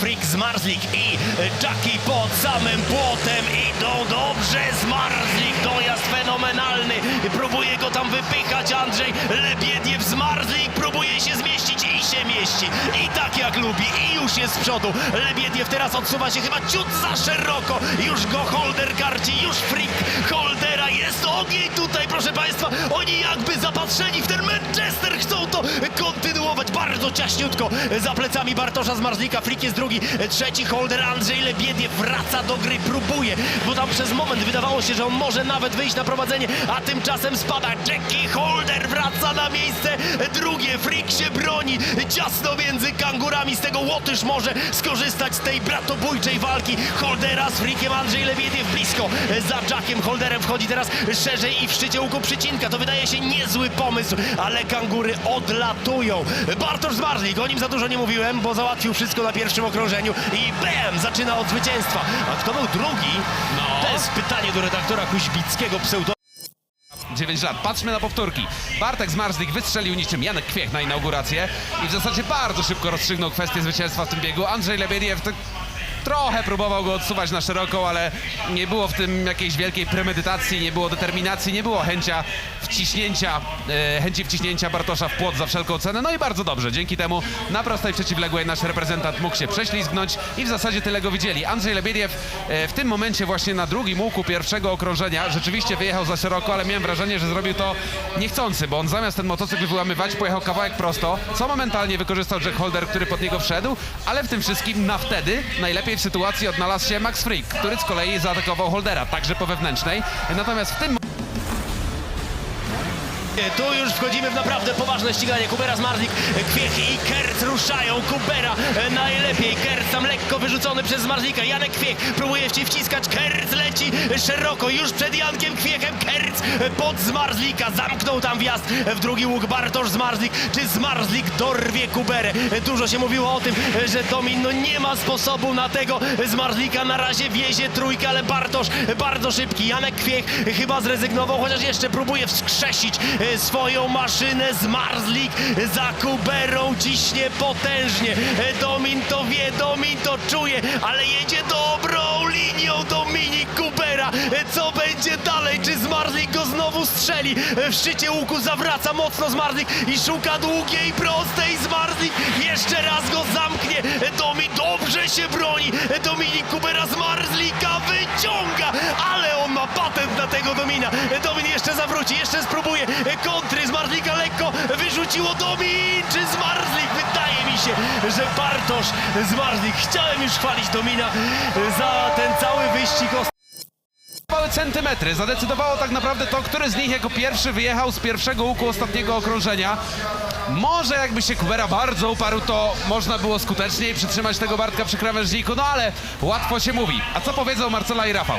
Frick Zmarzlik i Jackie pod samym płotem idą dobrze. Zmarzlik, dojazd fenomenalny. Próbuje go tam wypychać Andrzej Lebiediew. Zmarzlik próbuje się zmieścić i się mieści. I tak jak lubi. I już jest z przodu. Lebiediew teraz odsuwa się chyba ciut za szeroko. Już go Holder karci, już Frick Holdera. Jest ogień tutaj, proszę Państwa. Bardzo ciaśniutko. Za plecami Bartosza Zmarzlika, Frick jest drugi, trzeci Holder, Andrzej Lebiediew wraca do gry, próbuje, bo tam przez moment wydawało się, że on może nawet wyjść na prowadzenie, a tymczasem spada Jackie Holder, wraca na miejsce drugie, Frick się broni, ciasno między kangurami, z tego Łotysz może skorzystać z tej bratobójczej walki Holdera z Frickiem, Andrzej Lebiediew blisko, za Jackiem Holderem wchodzi teraz szerzej i w szczycie łuku przycinka, to wydaje się niezły pomysł, ale kangury odlatują. Bartosz Zmarzlik, o nim za dużo nie mówiłem, bo załatwił wszystko na pierwszym okrążeniu i bam, zaczyna od zwycięstwa. A kto był drugi? To jest pytanie do redaktora Kuźbickiego, pseudo 9 lat. Patrzmy na powtórki. Bartek Zmarzlik wystrzelił niczym Janek Kwiech na inaugurację i w zasadzie bardzo szybko rozstrzygnął kwestię zwycięstwa w tym biegu. Andrzej Lebiediew to trochę próbował go odsuwać na szeroką, ale nie było w tym jakiejś wielkiej premedytacji, nie było determinacji, nie było chęcia wciśnięcia, e, chęci wciśnięcia Bartosza w płot za wszelką cenę. No i bardzo dobrze. Dzięki temu na prostej przeciwległej nasz reprezentant mógł się prześlizgnąć i w zasadzie tyle go widzieli. Andrzej Lebiediew e, w tym momencie właśnie na drugim łuku pierwszego okrążenia rzeczywiście wyjechał za szeroko, ale miałem wrażenie, że zrobił to niechcący, bo on zamiast ten motocykl wyłamywać pojechał kawałek prosto, co momentalnie wykorzystał Jack Holder, który pod niego wszedł, ale w tym wszystkim na wtedy najlepiej w sytuacji odnalazł się Max Frick, który z kolei zaatakował Holdera, także po wewnętrznej. Natomiast w tym Tu już wchodzimy w naprawdę poważne ściganie. Kubera Zmarzlik, Kwiech i Kerc ruszają. Kubera e, najlepiej. Kerc tam lekko wyrzucony przez Zmarzlika. Janek Kwiech próbuje się wciskać. Kerc leci szeroko już przed Jankiem Kwiechem. Kerc pod Zmarzlika. Zamknął tam wjazd w drugi łuk Bartosz Zmarzlik. Czy Zmarzlik dorwie Kuberę? Dużo się mówiło o tym, że Domin no nie ma sposobu na tego. Zmarzlika na razie wiezie trójkę, ale Bartosz bardzo szybki. Janek Kwiech chyba zrezygnował, chociaż jeszcze próbuje wskrzesić e, swoją maszynę. Zmarzlik za Kuberą ciśnie potężnie. Domin to wie, Domin to czuje, ale jedzie dobrą linią Dominik Kubera. Co będzie dalej? Czy Zmarzlik go znowu strzeli? W szczycie łuku zawraca mocno Zmarzlik i szuka długiej, prostej. Zmarzlik jeszcze raz go zamknie. Domin dobrze się broni. Dominik Kubera Zmarzlika wyciąga, ale patent na tego Domina. Domin jeszcze zawróci, jeszcze spróbuje kontry. Zmarzlika lekko wyrzuciło Domin. Czy Zmarzlik? Wydaje mi się, że Bartosz Zmarzlik. Chciałem już chwalić Domina za ten cały wyścig. Małe centymetry. Zadecydowało tak naprawdę to, który z nich jako pierwszy wyjechał z pierwszego łuku ostatniego okrążenia. Może jakby się Kubera bardzo uparł, to można było skuteczniej przytrzymać tego Bartka przy krawężniku, no ale łatwo się mówi. A co powiedzą Marcela i Rafał?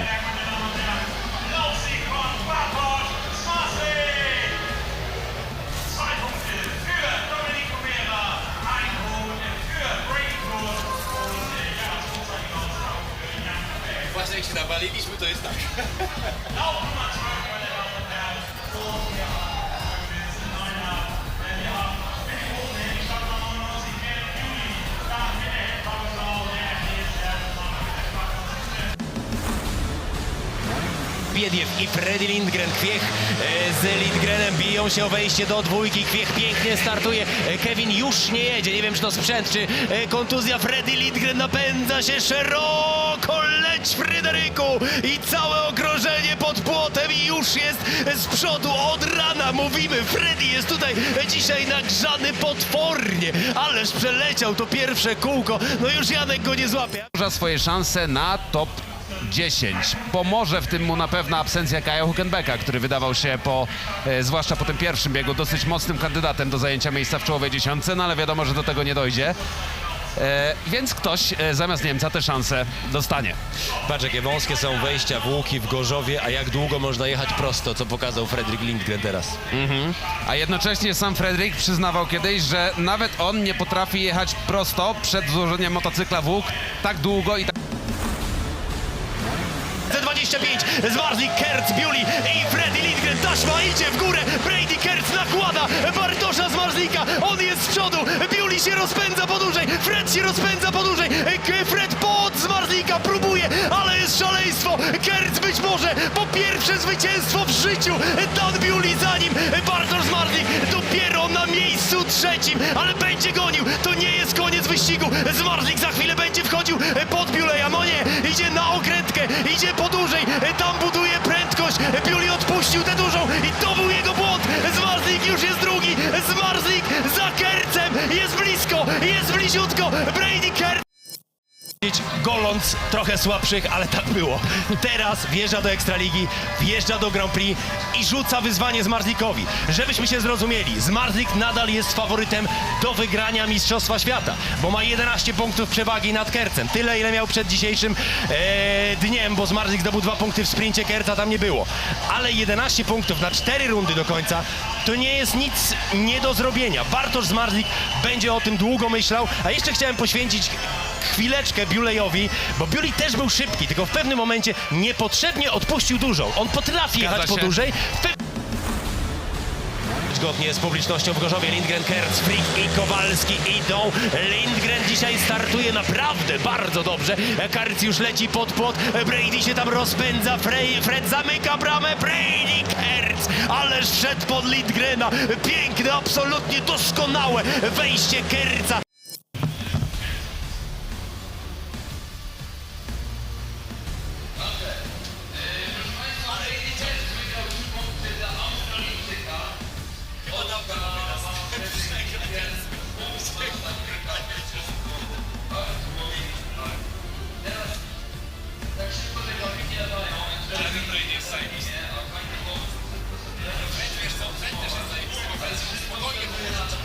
Jak się nawaliliśmy, to jest tak. Biediew i Freddy Lindgren. Kwiech e, z Lindgrenem biją się o wejście do dwójki. Kwiech pięknie startuje. E, Kevin już nie jedzie. Nie wiem, czy to sprzęt, czy e, kontuzja. Freddy Lindgren napędza się szeroko. Leć Fryderyku! I całe okrążenie pod płotem i już jest z przodu od rana. Mówimy, Freddy jest tutaj dzisiaj nagrzany potwornie. Ależ przeleciał to pierwsze kółko. No już Janek go nie złapie. Duża swoje szanse na top 10. Pomoże w tym mu na pewno absencja Kaja Huckenbecka, który wydawał się po, e, zwłaszcza po tym pierwszym biegu, dosyć mocnym kandydatem do zajęcia miejsca w czołowej dziesiątce, no ale wiadomo, że do tego nie dojdzie. E, więc ktoś e, zamiast Niemca te szanse dostanie. Patrz, jakie wąskie są wejścia w łuki w Gorzowie, a jak długo można jechać prosto, co pokazał Fredrik Lindgren teraz. A jednocześnie sam Fredrik przyznawał kiedyś, że nawet on nie potrafi jechać prosto przed złożeniem motocykla w łuk tak długo i tak 25 Zmarzlik, Kerc, Biuli i Freddy Lindgren. Taśma idzie w górę. Brady Kerc nakłada. Bartosza Zmarzlika. On jest z przodu. Biuli się rozpędza po dłużej, Fred się rozpędza po dłużej, K- Fred pod Zmarzlika próbuje, ale jest szaleństwo, Kerc być może po pierwsze zwycięstwo w życiu, Dan Bewley za nim, Bartosz Zmarzlik dopiero na miejscu trzecim, ale będzie gonił, to nie jest koniec wyścigu, Zmarzlik za chwilę będzie wchodził pod Bewleya, jest bliziutko, Brady Kerc goląc trochę słabszych, ale tak było. Teraz wjeżdża do Ekstraligi, wjeżdża do Grand Prix i rzuca wyzwanie Zmarzlikowi. Żebyśmy się zrozumieli, Zmarzlik nadal jest faworytem do wygrania Mistrzostwa Świata, bo ma 11 punktów przewagi nad Kercem. Tyle, ile miał przed dzisiejszym e, dniem, bo Zmarzlik zdobył dwa punkty w sprincie, Kerca tam nie było. Ale 11 punktów na 4 rundy do końca to nie jest nic nie do zrobienia. Bartosz Zmarzlik będzie o tym długo myślał, a jeszcze chciałem poświęcić chwileczkę Buleyowi, bo Buley też był szybki, tylko w pewnym momencie niepotrzebnie odpuścił dużą. On potrafi Zgadza jechać po się. dłużej. W pe- Zgodnie z publicznością w Gorzowie Lindgren, Kerz, Frick i Kowalski idą. Lindgren dzisiaj startuje naprawdę bardzo dobrze. Kerz już leci pod płot. Brady się tam rozpędza. Frey, Fred zamyka bramę. Brady Kerz, ależ wszedł pod Lindgrena. Piękne, absolutnie doskonałe wejście Kerca. Wiesz co, wszędzie się zajmuje, bo to jest spokojnie wyjeżdża.